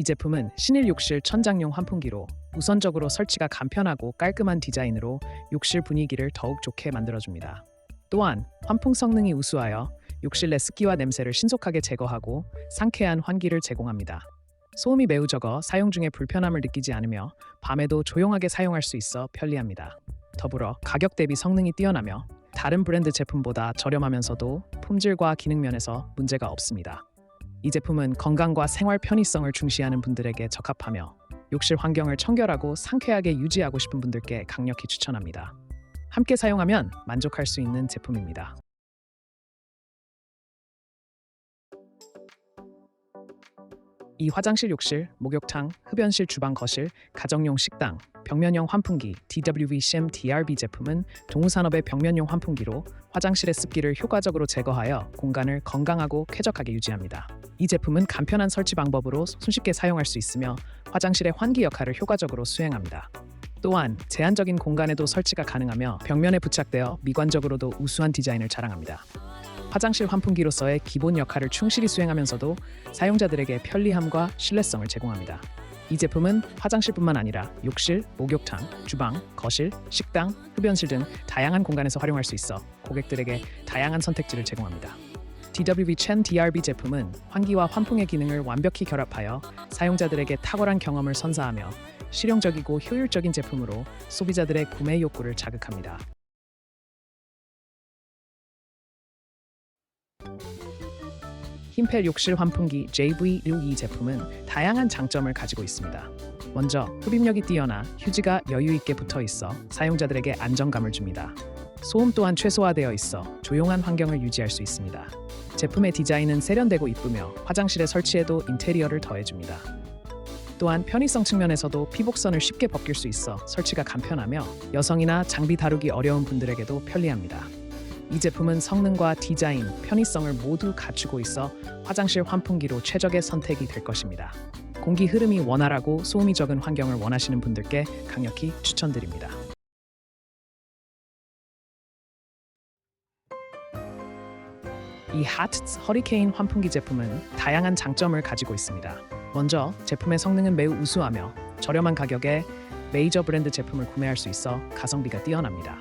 이 제품은 신일 욕실 천장용 환풍기로 우선적으로 설치가 간편하고 깔끔한 디자인으로 욕실 분위기를 더욱 좋게 만들어줍니다. 또한 환풍 성능이 우수하여 욕실 내 습기와 냄새를 신속하게 제거하고 상쾌한 환기를 제공합니다. 소음이 매우 적어 사용 중에 불편함을 느끼지 않으며 밤에도 조용하게 사용할 수 있어 편리합니다. 더불어 가격 대비 성능이 뛰어나며 다른 브랜드 제품보다 저렴하면서도 품질과 기능 면에서 문제가 없습니다. 이 제품은 건강과 생활 편의성을 중시하는 분들에게 적합하며 욕실 환경을 청결하고 상쾌하게 유지하고 싶은 분들께 강력히 추천합니다. 함께 사용하면 만족할 수 있는 제품입니다. 이 화장실 욕실, 목욕탕, 흡연실 주방 거실, 가정용 식당, 벽면형 환풍기 DWV CM DRB 제품은 동우산업의 벽면용 환풍기로 화장실의 습기를 효과적으로 제거하여 공간을 건강하고 쾌적하게 유지합니다. 이 제품은 간편한 설치 방법으로 손쉽게 사용할 수 있으며 화장실의 환기 역할을 효과적으로 수행합니다. 또한 제한적인 공간에도 설치가 가능하며 벽면에 부착되어 미관적으로도 우수한 디자인을 자랑합니다. 화장실 환풍기로서의 기본 역할을 충실히 수행하면서도 사용자들에게 편리함과 신뢰성을 제공합니다. 이 제품은 화장실뿐만 아니라 욕실, 목욕탕, 주방, 거실, 식당, 흡연실 등 다양한 공간에서 활용할 수 있어 고객들에게 다양한 선택지를 제공합니다. DWV Chen DRB 제품은 환기와 환풍의 기능을 완벽히 결합하여 사용자들에게 탁월한 경험을 선사하며 실용적이고 효율적인 제품으로 소비자들의 구매 욕구를 자극합니다. 힘펠 욕실 환풍기 JV62 제품은 다양한 장점을 가지고 있습니다. 먼저 흡입력이 뛰어나 휴지가 여유 있게 붙어 있어 사용자들에게 안정감을 줍니다. 소음 또한 최소화되어 있어 조용한 환경을 유지할 수 있습니다. 제품의 디자인은 세련되고 이쁘며 화장실에 설치해도 인테리어를 더해줍니다. 또한 편의성 측면에서도 피복선을 쉽게 벗길 수 있어 설치가 간편하며 여성이나 장비 다루기 어려운 분들에게도 편리합니다. 이 제품은 성능과 디자인, 편의성을 모두 갖추고 있어 화장실 환풍기로 최적의 선택이 될 것입니다. 공기 흐름이 원활하고 소음이 적은 환경을 원하시는 분들께 강력히 추천드립니다. 이 하트츠 허리케인 환풍기 제품은 다양한 장점을 가지고 있습니다. 먼저 제품의 성능은 매우 우수하며 저렴한 가격에 메이저 브랜드 제품을 구매할 수 있어 가성비가 뛰어납니다.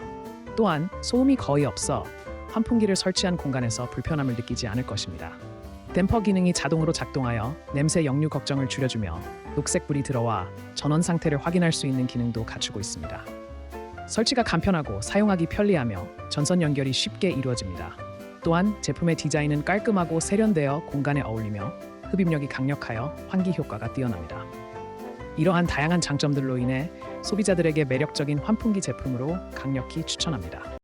또한 소음이 거의 없어 환풍기를 설치한 공간에서 불편함을 느끼지 않을 것입니다. 댐퍼 기능이 자동으로 작동하여 냄새 역류 걱정을 줄여주며 녹색 불이 들어와 전원 상태를 확인할 수 있는 기능도 갖추고 있습니다. 설치가 간편하고 사용하기 편리하며 전선 연결이 쉽게 이루어집니다. 또한 제품의 디자인은 깔끔하고 세련되어 공간에 어울리며 흡입력이 강력하여 환기 효과가 뛰어납니다. 이러한 다양한 장점들로 인해 소비자들에게 매력적인 환풍기 제품으로 강력히 추천합니다.